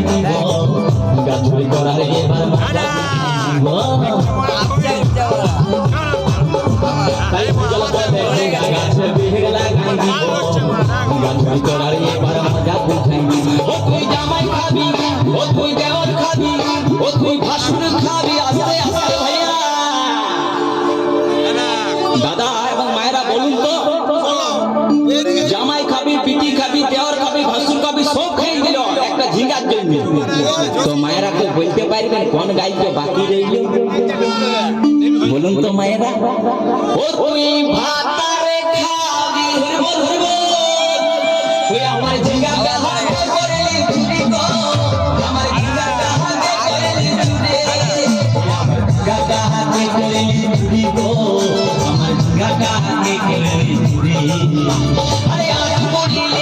জীবন গাছুরি করার এবার জীবন ঝিঙ্গার জন্য তো মায়েরা কেউ বলতে পারবেন কোন গাইতে বাকি রইল? বলুন তো মায়েরা। ও তুই ভাতারে খাবি তুই আমার ঝিঙ্গা গাহাতে করলি চুরি আমার ঝিঙ্গা গাহাতে করলি চুরি আমার ঝিঙ্গা গাহাতে করলি চুরি গো আমার ঝিঙ্গা গাহাতে করলি চুরি আরে আজ করলি